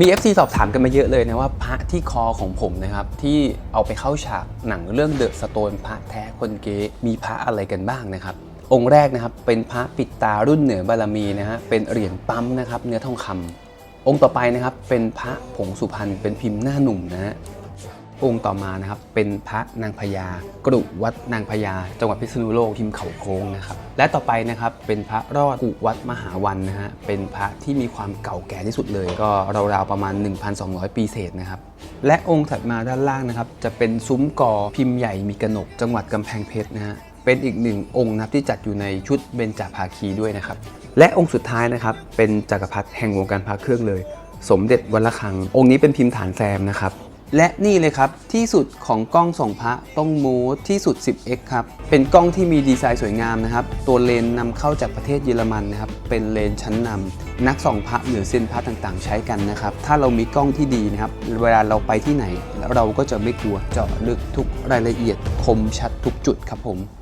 มี FC สอบถามกันมาเยอะเลยนะว่าพระที่คอของผมนะครับ ที่เอาไปเข้าฉากหนังเรื่องเดอะสโตนพระแท้คนเก๊มีพระอะไรกันบ้างนะครับ องค์แรกนะครับเป็นพระปิดตารุ่นเหนือบารมีนะฮะเป็นเหรียญปั๊มนะครับเนื้อทองคำองค์ต่อไปนะครับเป็นพระผงสุพรรณเป็นพิมพ์หน้าหนุ่มนะฮะ องค์ต่อมานะครับเป็นพระนางพญากรุวัดนางพญาจังหวัดพิษณุโลกพิมเขาโค้งนะครับและต่อไปนะครับเป็นพระรอดกุวัดมหาวันนะฮะเป็นพระที่มีความเก่าแก่ที่สุดเลย ก็ราวๆประมาณ 1,200 ปีเศษนะครับและองค์ถัดมาด้านล่างนะครับจะเป็นซุ้มกอพิมพ์ใหญ่มีกระหนก จังหวัดกำแพงเพชรนะฮะเป็นอีกหนึ่งองค์นะที่จัดอยู่ในชุดเบญจภาคีด้วยนะครับและองค์สุดท้ายนะครับเป็นจักรพรรดิแห่งวงการพระเครื่องเลย สมเด็จวัลคัง องค์นี้เป็นพิมพ์ฐานแซมนะครับ และนี่เลยครับ ที่สุดของกล้องส่องพระต้องมูที่สุด 10x ครับ เป็นกล้องที่มีดีไซน์สวยงามนะครับ ตัวเลนส์นำเข้าจากประเทศเยอรมันนะครับ เป็นเลนส์ชั้นนำนักส่องพระหรือเซีนพระต่างๆ ใช้กันนะครับ ถ้าเรามีกล้องที่ดีนะครับ เวลาเราไปที่ไหน เราก็จะไม่กลัวเจาะลึกทุกรายละเอียดคมชัดทุกจุดครับผม